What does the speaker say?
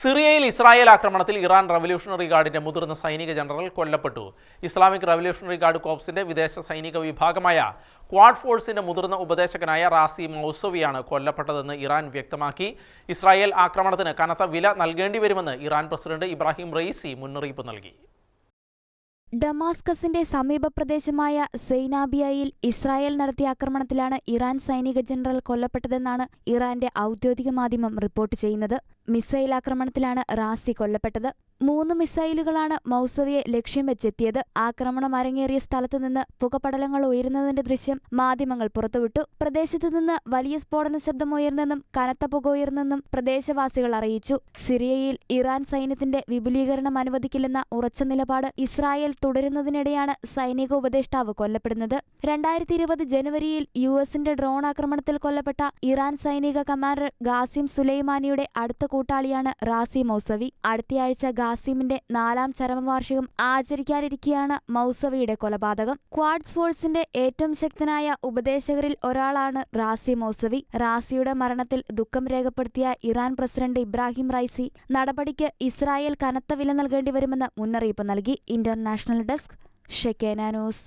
സിറിയയിൽ ഇസ്രായേൽ ആക്രമണത്തിൽ Iran revolutionary ഗാർഡിന്റെ മുതിർന്ന സൈനിക ജനറൽ കൊല്ലപ്പെട്ടു. ഇസ്ലാമിക് റവല്യൂഷണറി ഗാർഡ് കോപ്സിന്റെ വിദേശ സൈനിക വിഭാഗമായ ക്വാഡ് ഫോഴ്സിന്റെ മുതിർന്ന ഉപദേശകനായ റാസി മൗസവിയാണ് കൊല്ലപ്പെട്ടതെന്ന് ഇറാൻ വ്യക്തമാക്കി. ഇസ്രായേൽ ആക്രമണത്തിന് കനത്ത വില നൽകേണ്ടി വരുമെന്ന് ഇറാൻ പ്രസിഡന്റ് ഇബ്രാഹിം റെയ്സി മുന്നറിയിപ്പ് നൽകി. ഡമാസ്കസിന്റെ സമീപ പ്രദേശമായ സെയ്നാബിയയിൽ ഇസ്രായേൽ നടത്തിയ ആക്രമണത്തിലാണ് ഇറാൻ സൈനിക ജനറൽ കൊല്ലപ്പെട്ടതെന്നാണ് ഇറാന്റെ ഔദ്യോഗിക മാധ്യമം റിപ്പോർട്ട് ചെയ്യുന്നത്. മിസൈൽ ആക്രമണത്തിലാണ് റാസി കൊല്ലപ്പെട്ടത്. മൂന്ന് മിസൈലുകളാണ് മൗസവിയെ ലക്ഷ്യം വെച്ചെത്തിയത്. ആക്രമണം അരങ്ങേറിയ സ്ഥലത്തുനിന്ന് പുകപടലങ്ങൾ ഉയരുന്നതിന്റെ ദൃശ്യം മാധ്യമങ്ങൾ പുറത്തുവിട്ടു. പ്രദേശത്തുനിന്ന് വലിയ സ്ഫോടന ശബ്ദം ഉയർന്നെന്നും കനത്ത പുക ഉയർന്നെന്നും പ്രദേശവാസികൾ അറിയിച്ചു. സിറിയയിൽ ഇറാൻ സൈന്യത്തിന്റെ വിപുലീകരണം അനുവദിക്കില്ലെന്ന ഉറച്ച നിലപാട് ഇസ്രായേൽ തുടരുന്നതിനിടെയാണ് സൈനിക ഉപദേഷ്ടാവ് കൊല്ലപ്പെടുന്നത്. രണ്ടായിരത്തി ഇരുപത് ജനുവരിയിൽ യു എസിന്റെ ഡ്രോൺ ആക്രമണത്തിൽ കൊല്ലപ്പെട്ട ഇറാൻ സൈനിക കമാൻഡർ ഗാസിം സുലൈമാനിയുടെ അടുത്ത കൂട്ടാളിയാണ് റാസി മൗസവി. അടുത്തയാഴ്ച ഗാസിമിന്റെ നാലാം ചരമവാർഷികം ആചരിക്കാനിരിക്കെയാണ് മൗസവിയുടെ കൊലപാതകം. ക്വാഡ്സ് ഫോഴ്സിന്റെ ഏറ്റവും ശക്തനായ ഉപദേശകരിൽ ഒരാളാണ് റാസി മൗസവി. റാസിയുടെ മരണത്തിൽ ദുഃഖം രേഖപ്പെടുത്തിയ ഇറാൻ പ്രസിഡന്റ് ഇബ്രാഹിം റൈസി നടപടിക്ക് ഇസ്രായേൽ കനത്ത വില നൽകേണ്ടി വരുമെന്ന് മുന്നറിയിപ്പ് നൽകി. International desk Shekinah news.